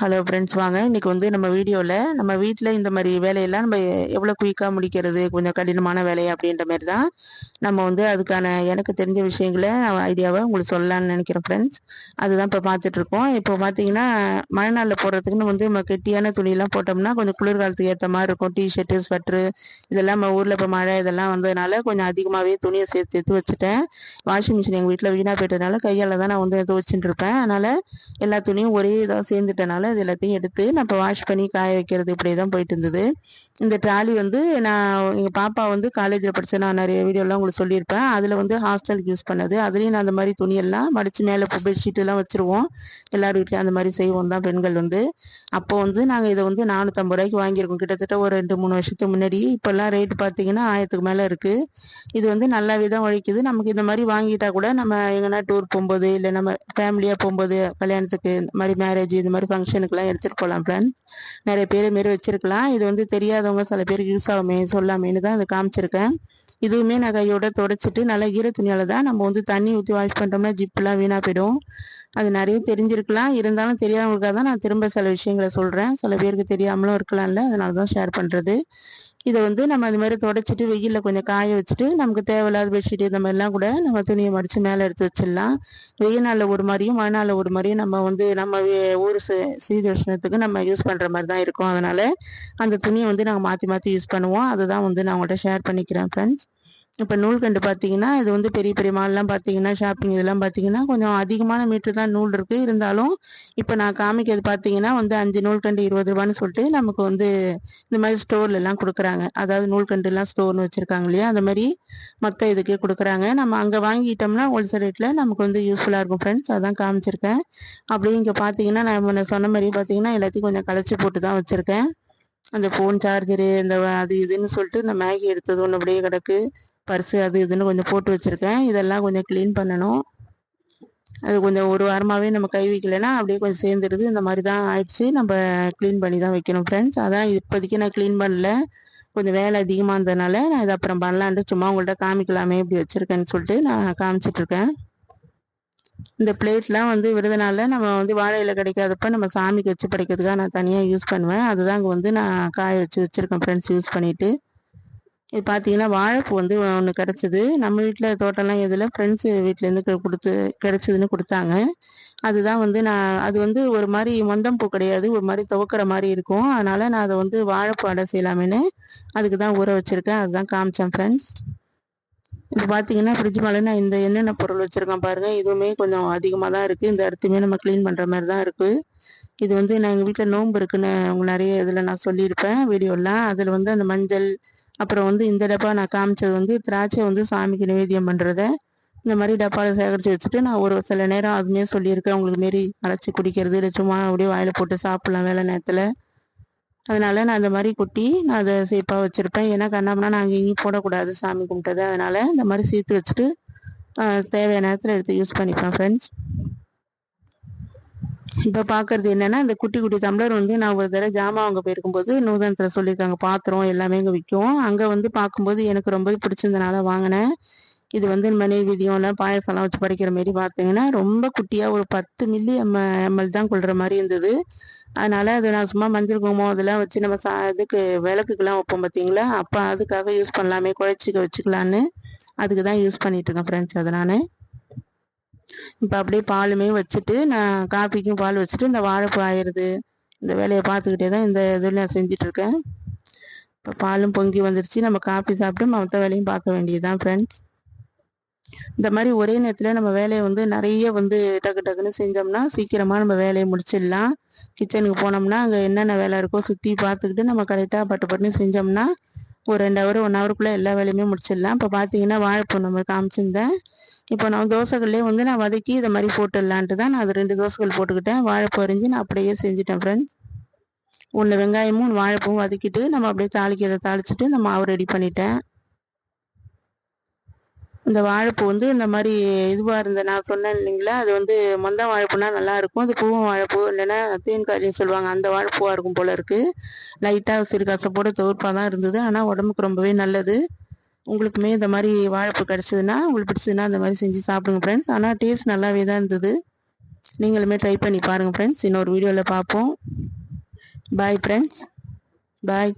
Hello friends வாங்க. இன்றைக்கி வந்து நம்ம வீடியோவில் நம்ம வீட்டில் இந்த மாதிரி வேலையெல்லாம் நம்ம எவ்வளோ குயிக்காக முடிக்கிறது கொஞ்சம் கடினமான வேலை அப்படின்ற மாதிரி தான் நம்ம வந்து அதுக்கான எனக்கு தெரிஞ்ச விஷயங்களை ஐடியாவை உங்களுக்கு சொல்லலான்னு நினைக்கிறேன் ஃப்ரெண்ட்ஸ் அதுதான் இப்போ பார்த்துட்ருக்கோம் இப்போ பார்த்தீங்கன்னா மழை நாளில் போடுறதுக்குன்னு வந்து நம்ம கெட்டியான துணியெல்லாம் போட்டோம்னா கொஞ்சம் குளிர்காலத்துக்கு ஏற்ற மாதிரி இருக்கும். டிஷர்ட்டு ஸ்வெட்ரு இதெல்லாம் நம்ம ஊரில் இப்போ மழை இதெல்லாம் வந்ததுனால கொஞ்சம் அதிகமாகவே துணியை சேர்த்து சேர்த்து வச்சுட்டேன். வாஷிங் மிஷின் எங்கள் வீட்டில் வீணாக போயிட்டதுனால கையால் தான் நான் வந்து துவச்சிட்டு இருப்பேன். அதனால் எல்லா துணியும் ஒரே இதாக சேர்ந்துட்டனால அது எல்லாத்தையும் எடுத்து நான் இப்போ வாஷ் பண்ணி காய வைக்கிறது இப்படி தான் போயிட்டு இருந்தது இந்த ட்ராலி வந்து நான் எங்கள் பாப்பா வந்து காலேஜில் படித்த நான் நிறைய வீடியோலாம் உங்களுக்கு சொல்லியிருப்பேன். அதில் வந்து ஹாஸ்டலுக்கு யூஸ் பண்ணது. அதுலேயும் நான் அந்த மாதிரி துணியெல்லாம் மடித்து மேலே பெட்ஷீட்டெல்லாம் வச்சுருவோம். எல்லார் வீட்லேயும் அந்த மாதிரி செய்வோம் தான் பெண்கள் வந்து. அப்போ வந்து நாங்கள் இதை வந்து நானூற்றம்பது ரூபாய்க்கு வாங்கியிருக்கோம். கிட்டத்தட்ட ஒரு ரெண்டு மூணு வருஷத்துக்கு முன்னாடி. இப்போல்லாம் ரேட்டு பார்த்தீங்கன்னா ஆயிரத்துக்கு மேலே இருக்குது இது வந்து நல்லாவே தான் உழைக்குது. நமக்கு இந்த மாதிரி வாங்கிட்டா கூட நம்ம எங்கன்னா டூர் போகும்போது இல்லை நம்ம ஃபேமிலியாக போகும்போது கல்யாணத்துக்கு இந்த மாதிரி மேரேஜ் இது மாதிரி ஃபங்க்ஷன் ஃபங்க்ஷனுக்கெல்லாம் எடுத்துகிட்டு போகலாம் ஃப்ரெண்ட்ஸ் நிறைய பேர் மாரி வச்சுருக்கலாம். இது வந்து தெரியாதவங்க சில பேருக்கு யூஸ் ஆகுமே சொல்லாமேன்னு தான் அதை காமிச்சிருக்கேன். இதுவுமே நான் கையோட தொடச்சிட்டு நல்லா ஈர துணியால் தான் நம்ம வந்து தண்ணி ஊற்றி வாஷ் பண்ணுறோம்னா ஜிப்லாம் வீணாக போயிடும். அது நிறைய தெரிஞ்சிருக்கலாம். இருந்தாலும் தெரியாதவங்களுக்காக தான் நான் திரும்ப சில விஷயங்களை சொல்கிறேன் சில பேருக்கு தெரியாமலும் இருக்கலாம்ல. அதனால தான் ஷேர் பண்ணுறது இதை வந்து நம்ம அது மாதிரி தொடச்சிட்டு வெயிலில் கொஞ்சம் காய வச்சுட்டு நமக்கு தேவையில்லாத பெட்ஷீட் இந்த மாதிரிலாம் கூட நம்ம துணியை மடித்து மேலே எடுத்து வச்சிடலாம். வெயில் நாளில் ஒரு மாதிரியும் மழை நாளில் ஒரு மாதிரியும் நம்ம வந்து நம்ம ஊர் சீதோஷ்ணத்துக்கு நம்ம யூஸ் பண்ணுற மாதிரி தான் இருக்கும். அதனால் அந்த துணியை வந்து நாங்கள் மாற்றி மாற்றி யூஸ் பண்ணுவோம். அதுதான் வந்து நான் உங்கள்கிட்ட ஷேர் பண்ணிக்கிறேன் ஃப்ரெண்ட்ஸ் இப்போ நூல்கண்டு பார்த்தீங்கன்னா இது வந்து பெரிய பெரிய மால்லாம் பார்த்தீங்கன்னா ஷாப்பிங் இதெல்லாம் பார்த்தீங்கன்னா கொஞ்சம் அதிகமான மீட்ரு தான் நூல் இருக்குது இருந்தாலும் இப்போ நான் காமிக்கிறது பார்த்தீங்கன்னா வந்து அஞ்சு நூல்கண்டு இருபது ரூபான்னு சொல்லிட்டு நமக்கு வந்து இந்த மாதிரி ஸ்டோர்லலாம் கொடுக்குறாங்க. அதாவது நூல்கண்டுலாம் ஸ்டோர்னு வச்சுருக்காங்க இல்லையா? அந்த மாதிரி மொத்த இதுக்கே கொடுக்குறாங்க. நம்ம அங்கே வாங்கிட்டோம்னா ஹோல்சேல் ரேட்டில் நமக்கு வந்து யூஸ்ஃபுல்லாக இருக்கும் ஃப்ரெண்ட்ஸ் அதான் காமிச்சிருக்கேன். அப்படியே இங்கே பார்த்தீங்கன்னா நான் சொன்ன மாதிரி பார்த்தீங்கன்னா எல்லாத்தையும் கொஞ்சம் களைச்சி போட்டு தான் வச்சுருக்கேன். அந்த ஃபோன் சார்ஜரு இந்த அது இதுன்னு சொல்லிட்டு இந்த மேகி எடுத்தது ஒன்று அப்படியே கிடக்கு. பர்ஸு அது இதுன்னு கொஞ்சம் போட்டு வச்சுருக்கேன். இதெல்லாம் கொஞ்சம் க்ளீன் பண்ணணும். அது கொஞ்சம் ஒரு வாரமாகவே நம்ம கை வைக்கலைன்னா அப்படியே கொஞ்சம் சேர்ந்துடுது. இந்த மாதிரி தான் ஆயிடுச்சு. நம்ம க்ளீன் பண்ணி தான் வைக்கணும் ஃப்ரெண்ட்ஸ் அதான் இப்போதைக்கு நான் க்ளீன் பண்ணல. கொஞ்சம் வேலை அதிகமாக இருந்ததுனால நான் இதை அப்புறம் பண்ணலான்ட்டு சும்மா உங்கள்கிட்ட காமிக்கலாமே இப்படி வச்சுருக்கேன்னு சொல்லிட்டு நான் காமிச்சிட்ருக்கேன் இந்த பிளேட்லாம் வந்து விருதுனால நம்ம வந்து வாழையில் கிடைக்காதப்ப நம்ம சாமிக்கு வச்சு படைக்கிறதுக்காக நான் தனியாக யூஸ் பண்ணுவேன். அதுதான் அங்கே வந்து நான் காய வச்சு வச்சுருக்கேன் ஃப்ரெண்ட்ஸ் யூஸ் பண்ணிவிட்டு இது பார்த்தீங்கன்னா வாழைப்பூ வந்து ஒன்று கிடச்சிது. நம்ம வீட்டில் தோட்டம்லாம் எதில்? ஃப்ரெண்ட்ஸு வீட்டிலேருந்து கொடுத்து கிடச்சிதுன்னு கொடுத்தாங்க. அதுதான் வந்து நான் அது வந்து ஒரு மாதிரி மொந்தம் பூ கிடையாது. ஒரு மாதிரி துவக்கிற மாதிரி இருக்கும். அதனால் நான் அதை வந்து வாழைப்பூ அடை செய்யலாமேன்னு அதுக்கு தான் ஊற வச்சுருக்கேன். அதுதான் காமிச்சேன் ஃப்ரெண்ட்ஸ் இப்போ பார்த்தீங்கன்னா ஃப்ரிட்ஜ் மேலே நான் இந்த என்னென்ன பொருள் வச்சுருக்கேன் பாருங்கள் இதுவுமே கொஞ்சம் அதிகமாக தான் இருக்குது இந்த இடத்துமே நம்ம க்ளீன் பண்ணுற மாதிரி தான் இருக்குது இது வந்து நான் எங்கள் வீட்டில் நோன்பு இருக்குன்னு அவங்க நிறைய இதில் நான் சொல்லியிருப்பேன் வீடியோலாம் அதில் வந்து அந்த மஞ்சள் அப்புறம் வந்து இந்த டப்பா நான் காமிச்சது வந்து திராட்சை வந்து சாமிக்கு நிவேதியம் பண்ணுறத இந்த மாதிரி டப்பாவில் சேகரித்து வச்சுட்டு நான் ஒரு சில நேரம் அதுமே சொல்லியிருக்கேன். உங்களுக்கு மாரி அரைச்சி குடிக்கிறது இல்லை சும்மா அப்படியே வாயில் போட்டு சாப்பிட்லாம் வேலை நேரத்தில். அதனால் நான் அந்த மாதிரி கொட்டி நான் அதை சேஃபாக வச்சுருப்பேன். ஏன்னா கண்ணாமனா நாங்கள் எங்கேயும் போடக்கூடாது சாமி கும்பிட்டது. அதனால் இந்த மாதிரி சேர்த்து வச்சுட்டு தேவையான நேரத்தில் எடுத்து யூஸ் பண்ணிப்பேன் ஃப்ரெண்ட்ஸ் இப்போ பார்க்குறது என்னென்னா இந்த குட்டி குட்டி டம்ளர் வந்து நான் ஒரு தடவை சாமா அங்கே போயிருக்கும் போயிருக்கும்போது நூதனத்தில் சொல்லியிருக்காங்க. பாத்திரம் எல்லாமே இங்கே விற்கும். அங்கே வந்து பார்க்கும்போது எனக்கு ரொம்ப பிடிச்சிருந்தனால வாங்கினேன். இது வந்து நம்ம எல்லாம் பாயசம்லாம் வச்சு படிக்கிற மாரி பார்த்தீங்கன்னா ரொம்ப குட்டியாக ஒரு பத்து மில்லி எம் எம்எல் தான் கொள்கிற மாதிரி இருந்தது. அதனால் அது நான் சும்மா மஞ்சள் குங்குமம் அதெல்லாம் வச்சு நம்ம சா இதுக்கு விளக்குக்கெல்லாம் வைப்போம் பார்த்தீங்களா அப்போ அதுக்காக யூஸ் பண்ணலாமே குழைச்சிக்க வச்சுக்கலான்னு. அதுக்கு தான் யூஸ் பண்ணிகிட்ருக்கேன் ஃப்ரெண்ட்ஸ் அதை நான். இப்போ அப்படியே பாலுமே வச்சுட்டு நான் காஃபிக்கும் பால் வச்சுட்டு இந்த வாழைப்பூ ஆயிடுது. இந்த வேலையை பார்த்துக்கிட்டே தான் இந்த இதில் நான் செஞ்சிட்ருக்கேன் இப்போ பாலும் பொங்கி வந்துருச்சு. நம்ம காஃபி சாப்பிட்டு மற்ற வேலையும் பார்க்க வேண்டியதுதான் ஃப்ரெண்ட்ஸ் இந்த மாதிரி ஒரே நேரத்தில் நம்ம வேலையை வந்து நிறைய வந்து டக்கு டக்குன்னு செஞ்சோம்னா சீக்கிரமாக நம்ம வேலையை முடிச்சிடலாம். கிச்சனுக்கு போனோம்னா அங்கே என்னென்ன வேலை இருக்கோ சுற்றி பார்த்துக்கிட்டு நம்ம கரெக்டாக பட்டு பட்டுன்னு செஞ்சோம்னா ஒரு ரெண்டு ஹவர் ஒன் ஹவருக்குள்ளே எல்லா வேலையுமே முடிச்சிடலாம். இப்போ பார்த்தீங்கன்னா வாழைப்பூ நம்ம காமிச்சிருந்தேன். இப்போ நான் தோசைகள்லேயே வந்து நான் வதக்கி இதை மாதிரி போட்டுடலான்ட்டு தான் நான் அது ரெண்டு தோசைகள் போட்டுக்கிட்டேன். வாழைப்பூ அரிஞ்சு நான் அப்படியே செஞ்சுட்டேன் ஃப்ரெண்ட்ஸ் ஒன்று வெங்காயமும் வாழைப்பூவும் வதக்கிட்டு நம்ம அப்படியே தாளிக்கிறதை தாளிச்சிட்டு இந்த மாவு ரெடி பண்ணிட்டேன். இந்த வாழைப்பூ வந்து இந்த மாதிரி இதுவாக இருந்த நான் சொன்னேன் இல்லைங்களா? அது வந்து மொந்த வாழைப்பூனா நல்லாயிருக்கும் அது பூவும் வாழைப்பூ இல்லைன்னா தேன்காரின்னு சொல்லுவாங்க. அந்த வாழைப்பூவாக இருக்கும் போல இருக்குது லைட்டாக சிறுகாசப்போட தோற்பாக தான் இருந்தது. ஆனால் உடம்புக்கு ரொம்பவே நல்லது. உங்களுக்குமே இந்த மாதிரி வாழைப்பூ கிடச்சிதுன்னா உங்களுக்கு பிடிச்சதுன்னா அந்த மாதிரி செஞ்சு சாப்பிடுங்க ஃப்ரெண்ட்ஸ் ஆனால் டேஸ்ட் நல்லாவே தான் இருந்தது. நீங்களுமே ட்ரை பண்ணி பாருங்கள் ஃப்ரெண்ட்ஸ் இன்னொரு வீடியோவில் பார்ப்போம் பாய் ஃப்ரெண்ட்ஸ் பாய்